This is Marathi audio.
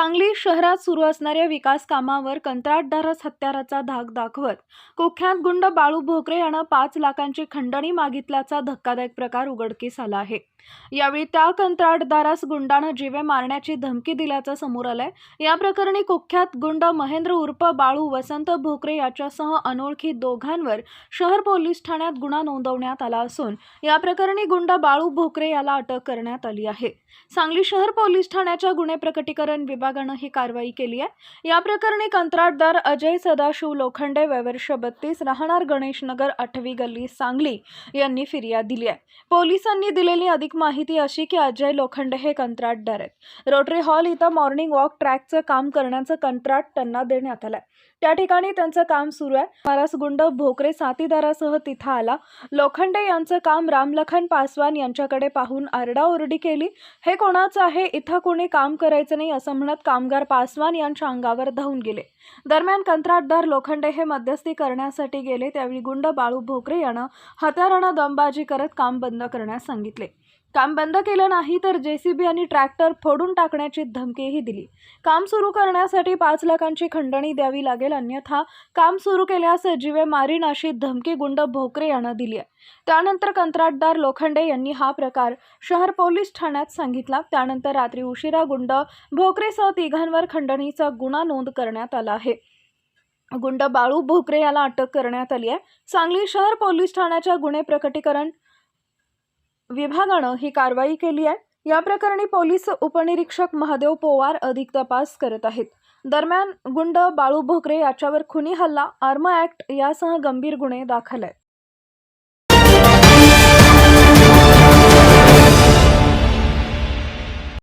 सांगली शहरात सुरू असणाऱ्या विकास कामावर कंत्राटदारास हत्याराचा धाक दाखवत कुख्यात गुंड बाळू भोकरे यानं पाच लाखांची खंडणी मागितल्याचा धक्कादायक प्रकार उघडकीस आला आहे. यावेळी त्या कंत्राटदारास गुंडानं जीवे मारण्याची धमकी दिल्याचं समोर आलंय. या प्रकरणी कुख्यात गुंड महेंद्र उर्फ बाळू वसंत भोकरे याच्यासह अनोळखी दोघांवर शहर पोलीस ठाण्यात गुन्हा नोंदवण्यात आला असून या प्रकरणी गुंड बाळू भोकरे याला अटक करण्यात आली आहे. सांगली शहर पोलीस ठाण्याच्या गुन्हे प्रकटीकरण विभाग विभागानं ही कारवाई केली आहे. या प्रकरणी कंत्राटदार अजय सदाशिव लोखंडे वैवर्ष बत्तीस राहणार गणेश नगर आठवी गल्ली सांगली यांनी फिर्याद दिली आहे. पोलिसांनी दिलेली अधिक माहिती अशी की अजय लोखंडे हे कंत्राटदार आहेत. रोटरी हॉल इथं मॉर्निंग वॉक ट्रॅकचं काम करण्याचं कंत्राट त्यांना देण्यात आलंय. त्या ठिकाणी त्यांचं काम सुरू आहे. मारासगुंड भोकरे साथीदारासह तिथं आला. लोखंडे यांचं काम रामलखन पासवान यांच्याकडे पाहून आरडाओरडी केली. हे कोणाचं आहे? इथं कोणी काम करायचं नाही असं म्हणत कामगार पासवान यांच्या अंगावर धावून गेले. दरम्यान कंत्राटदार लोखंडे हे मध्यस्थी करण्यासाठी गेले त्यावेळी गुंड बाळू भोकरे यानं हत्यारानं दमबाजी करत काम बंद करण्यास सांगितले. काम बंद केलं नाही तर जेसीबी आणि ट्रॅक्टर फोडून टाकण्याची धमकीही दिली. काम सुरू करण्यासाठी पाच लाखांची खंडणी द्यावी लागेल अन्यथा काम सुरू केल्यास जीवे मारीन अशी धमकी गुंड भोकरे यानं दिली आहे. त्यानंतर कंत्राटदार लोखंडे यांनी हा प्रकार शहर पोलीस ठाण्यात सांगितला. त्यानंतर रात्री उशिरा गुंड भोकरेसह तिघांवर खंडणीचा गुन्हा नोंद करण्यात आला आहे. गुंड बाळू भोकरे याला अटक करण्यात आली आहे. सांगली शहर पोलीस ठाण्याच्या गुन्हे प्रकटीकरण विभागानं ही कारवाई केली आहे. या प्रकरणी पोलीस उपनिरीक्षक महादेव पोवार अधिक तपास करत आहेत. दरम्यान गुंड बाळू भोकरे याच्यावर खुनी हल्ला आर्म ॲक्ट यासह गंभीर गुन्हे दाखल आहेत.